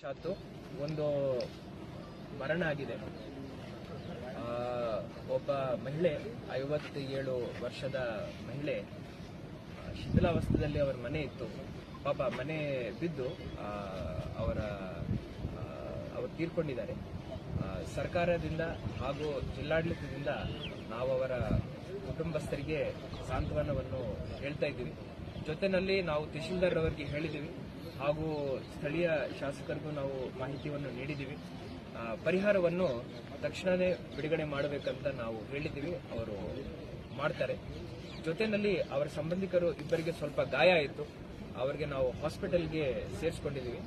ಶಾತು ಒಂದು ಮರಣ ಆಗಿದೆ. ಒಬ್ಬ ಮಹಿಳೆ, ಐವತ್ತೇಳು ವರ್ಷದ ಮಹಿಳೆ ಶಿಥಿಲಾವಸ್ಥೆಯಲ್ಲಿ ಅವರ ಮನೆ ಇತ್ತು. ಪಾಪ ಮನೆ ಬಿದ್ದು ಅವರ ಅವರು ತೀರ್ಕೊಂಡಿದ್ದಾರೆ. ಸರ್ಕಾರದಿಂದ ಹಾಗೂ ಜಿಲ್ಲಾಡಳಿತದಿಂದ ನಾವು ಅವರ ಕುಟುಂಬಸ್ಥರಿಗೆ ಸಾಂತ್ವನವನ್ನು ಹೇಳ್ತಾ ಇದ್ದೀವಿ. ಜೊತೆಯಲ್ಲಿ ನಾವು ತಹಶೀಲ್ದಾರ್ ಅವರಿಗೆ ಹೇಳಿದ್ದೀವಿ. ಹಾಗೂ ಸ್ಥಳೀಯ ಶಾಸಕರಿಗೂ ನಾವು ಮಾಹಿತಿಯನ್ನು ನೀಡಿದ್ದೀವಿ. ಪರಿಹಾರವನ್ನು ತಕ್ಷಣವೇ ಬಿಡುಗಡೆ ಮಾಡಬೇಕಂತ ನಾವು ಹೇಳಿದ್ದೀವಿ. ಅವರು ಮಾಡ್ತಾರೆ. ಜೊತೆಯಲ್ಲಿ ಅವರ ಸಂಬಂಧಿಕರು ಇಬ್ಬರಿಗೆ ಸ್ವಲ್ಪ ಗಾಯ ಆಯಿತು. ಅವರಿಗೆ ನಾವು ಹಾಸ್ಪಿಟಲ್ಗೆ ಸೇರಿಸ್ಕೊಂಡಿದ್ದೀವಿ.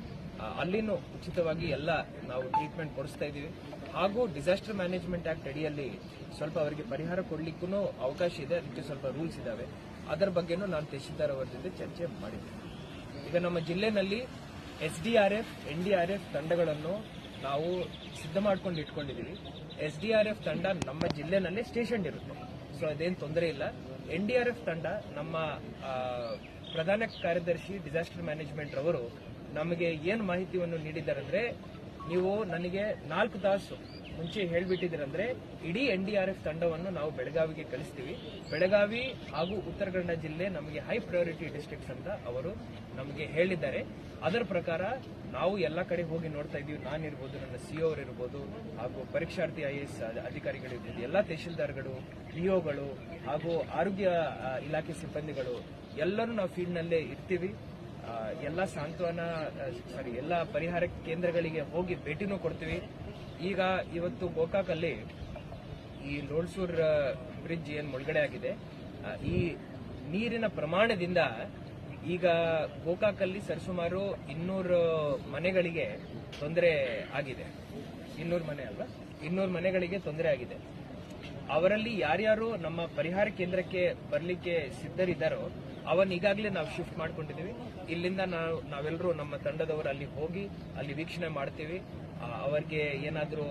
ಅಲ್ಲಿನೂ ಉಚಿತವಾಗಿ ಎಲ್ಲ ನಾವು ಟ್ರೀಟ್ಮೆಂಟ್ ಕೊಡಿಸ್ತಾ ಇದ್ದೀವಿ. ಹಾಗೂ ಡಿಸಾಸ್ಟರ್ ಮ್ಯಾನೇಜ್ಮೆಂಟ್ ಆಕ್ಟ್ ಅಡಿಯಲ್ಲಿ ಸ್ವಲ್ಪ ಅವರಿಗೆ ಪರಿಹಾರ ಕೊಡಲಿಕ್ಕೂ ಅವಕಾಶ ಇದೆ. ಅದಕ್ಕೆ ಸ್ವಲ್ಪ ರೂಲ್ಸ್ ಇದಾವೆ ಅದರ ಬಗ್ಗೆನೂ ನಾನು ತಹಶೀಲ್ದಾರ್ ಅವರ ಜೊತೆ ಚರ್ಚೆ ಮಾಡಿದ್ದೀನಿ ಈಗ ನಮ್ಮ ಜಿಲ್ಲೆನಲ್ಲಿ S D R F, N D R F ತಂಡಗಳನ್ನು ನಾವು ಸಿದ್ಧ ಮಾಡ್ಕೊಂಡು ಇಟ್ಕೊಂಡಿದ್ದೀವಿ. ಎಸ್ ಡಿ ಆರ್ ಎಫ್ ತಂಡ ನಮ್ಮ ಜಿಲ್ಲೆನಲ್ಲೇ ಸ್ಟೇಷನ್ ಇರುತ್ತೆ. ಸೊ ಅದೇನು ತೊಂದರೆ ಇಲ್ಲ. ಎನ್ ಡಿ ಆರ್ ಎಫ್ ತಂಡ ನಮ್ಮ ಪ್ರಧಾನ ಕಾರ್ಯದರ್ಶಿ, ಡಿಸಾಸ್ಟರ್ ಮ್ಯಾನೇಜ್ಮೆಂಟ್ ಅವರು ನಮಗೆ ಏನು ಮಾಹಿತಿಯನ್ನು ನೀಡಿದ್ದಾರೆ ಅಂದರೆ ನೀವು ನನಗೆ ನಾಲ್ಕು ತಾಸು ಮುಂಚೆ ಹೇಳ್ಬಿಟ್ಟಿದ್ರಂದ್ರೆ, ಇಡೀ ಎನ್ ಡಿ ಆರ್ ಎಫ್ ತಂಡವನ್ನು ನಾವು ಬೆಳಗಾವಿಗೆ ಕಳಿಸ್ತೀವಿ. ಬೆಳಗಾವಿ ಹಾಗೂ ಉತ್ತರ ಕನ್ನಡ ಜಿಲ್ಲೆ ನಮಗೆ ಹೈ ಪ್ರಯಾರಿಟಿ ಡಿಸ್ಟ್ರಿಕ್ಟ್ಸ್ ಅಂತ ಅವರು ನಮಗೆ ಹೇಳಿದ್ದಾರೆ. ಅದರ ಪ್ರಕಾರ ನಾವು ಎಲ್ಲ ಕಡೆ ಹೋಗಿ ನೋಡ್ತಾ ಇದ್ದೀವಿ. ನಾನಿರ್ಬೋದು, ನನ್ನ ಸಿ ಅವರು ಇರ್ಬೋದು, ಹಾಗೂ ಪರೀಕ್ಷಾರ್ಥಿ ಐ ಎಸ್ ಅಧಿಕಾರಿಗಳು ಎಲ್ಲ ತಹಶೀಲ್ದಾರ್ಗಳು, ಪಿಒಗಳು, ಹಾಗೂ ಆರೋಗ್ಯ ಇಲಾಖೆ ಸಿಬ್ಬಂದಿಗಳು, ಎಲ್ಲರೂ ನಾವು ಫೀಲ್ಡ್ನಲ್ಲೇ ಇರ್ತೀವಿ. ಎಲ್ಲ ಸಾಂತ್ವನ ಸಾರಿ ಎಲ್ಲ ಪರಿಹಾರ ಕೇಂದ್ರಗಳಿಗೆ ಹೋಗಿ ಭೇಟಿನೂ ಕೊಡ್ತೀವಿ. ಈಗ ಇವತ್ತು ಗೋಕಾಕಲ್ಲಿ ಈ ಲೋಳ್ಸೂರ್ ಬ್ರಿಡ್ಜ್ ಏನು ಮುಳುಗಡೆ ಆಗಿದೆ. ಈ ನೀರಿನ ಪ್ರಮಾಣದಿಂದ ಈಗ ಗೋಕಾಕಲ್ಲಿ ಸರಿಸುಮಾರು ಇನ್ನೂರು ಮನೆಗಳಿಗೆ ತೊಂದರೆ ಆಗಿದೆ. ಇನ್ನೂರು ಮನೆ ಅಲ್ವಾ? ಇನ್ನೂರು ಮನೆಗಳಿಗೆ ತೊಂದರೆ ಆಗಿದೆ. ಅವರಲ್ಲಿ ಯಾರ್ಯಾರು ನಮ್ಮ ಪರಿಹಾರ ಕೇಂದ್ರಕ್ಕೆ ಬರಲಿಕ್ಕೆ ಸಿದ್ಧರಿದ್ದಾರೋ ಅವನ್ನ ಈಗಾಗಲೇ ನಾವು ಶಿಫ್ಟ್ ಮಾಡ್ಕೊಂಡಿದ್ದೀವಿ. ಇಲ್ಲಿಂದ ನಾವು ನಾವೆಲ್ಲರೂ ನಮ್ಮ ತಂಡದವರು ಅಲ್ಲಿ ಹೋಗಿ ಅಲ್ಲಿ ವೀಕ್ಷಣೆ ಮಾಡ್ತೀವಿ. ಅವರಿಗೆ ಏನಾದರೂ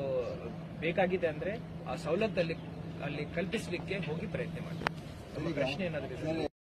ಬೇಕಾಗಿದೆ ಅಂದ್ರೆ ಆ ಸವಲತ್ತಲ್ಲಿ ಅಲ್ಲಿ ಕಲ್ಪಿಸಲಿಕ್ಕೆ ಹೋಗಿ ಪ್ರಯತ್ನ ಮಾಡ್ತೀವಿ. ಪ್ರಶ್ನೆ ಏನಾದರೂ